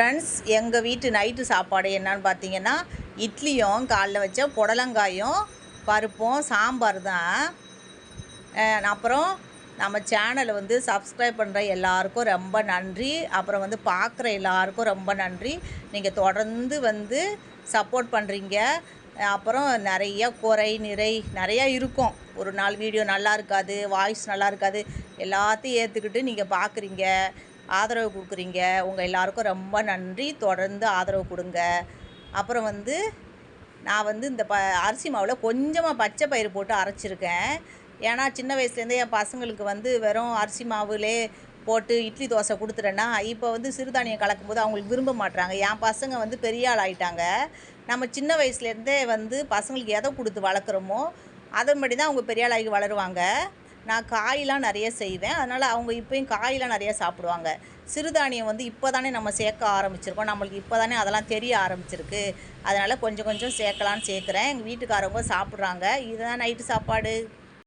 Friends எங்கள் வீட்டு night சாப்பாடு என்னன்னு பார்த்தீங்கன்னா இட்லியும் காலைல வச்ச புடலங்காயும் பருப்பும் சாம்பார் தான். அப்புறம் நம்ம சேனலை வந்து சப்ஸ்கிரைப் பண்ணுற எல்லாருக்கும் ரொம்ப நன்றி. அப்புறம் வந்து பார்க்குற எல்லாருக்கும் ரொம்ப நன்றி. நீங்கள் தொடர்ந்து வந்து சப்போர்ட் பண்ணுறீங்க அப்புறம் நிறைய குறை நிறை நிறையா இருக்கும். ஒரு நாள் வீடியோ நல்லா இருக்காது வாய்ஸ் நல்லா இருக்காது. எல்லாத்தையும் ஏற்றுக்கிட்டு நீங்கள் பார்க்குறீங்க ஆதரவு கொடுக்குறீங்க. உங்கள் எல்லாருக்கும் ரொம்ப நன்றி. தொடர்ந்து ஆதரவு கொடுங்க. அப்புறம் வந்து நான் வந்து இந்த ப அரிசி மாவில் கொஞ்சமாக பச்சை பயிறு போட்டு அரைச்சிருக்கேன். ஏன்னா சின்ன வயசுலேருந்தே என் பசங்களுக்கு வந்து வெறும் அரிசி மாவுலே போட்டு இட்லி தோசை கொடுத்துட்டேன்னா இப்போ வந்து சிறுதானியம் கலக்கும்போது அவங்களுக்கு விரும்ப மாட்றாங்க. என் பசங்க வந்து பெரிய ஆள் ஆகிட்டாங்க நம்ம சின்ன வயசுலேருந்தே வந்து பசங்களுக்கு எதை கொடுத்து வளர்க்குறோமோ அதன்படி தான் அவங்க பெரிய ஆளாகி வளருவாங்க. நான் காயெலாம் நிறைய செய்வேன். அதனால் அவங்க இப்போயும் காயெலாம் நிறைய சாப்பிடுவாங்க. சிறுதானியம் வந்து இப்போ தானே நம்ம சேர்க்க ஆரம்பிச்சிருக்கோம். நம்மளுக்கு இப்போ தானே அதெல்லாம் தெரிய ஆரம்பிச்சிருக்கு. அதனால் கொஞ்சம் கொஞ்சம் சேர்க்கலான்னு சேர்க்குறேன். எங்கள் வீட்டுக்காரவங்க சாப்பிட்றாங்க. இதுதான் நைட்டு சாப்பாடு.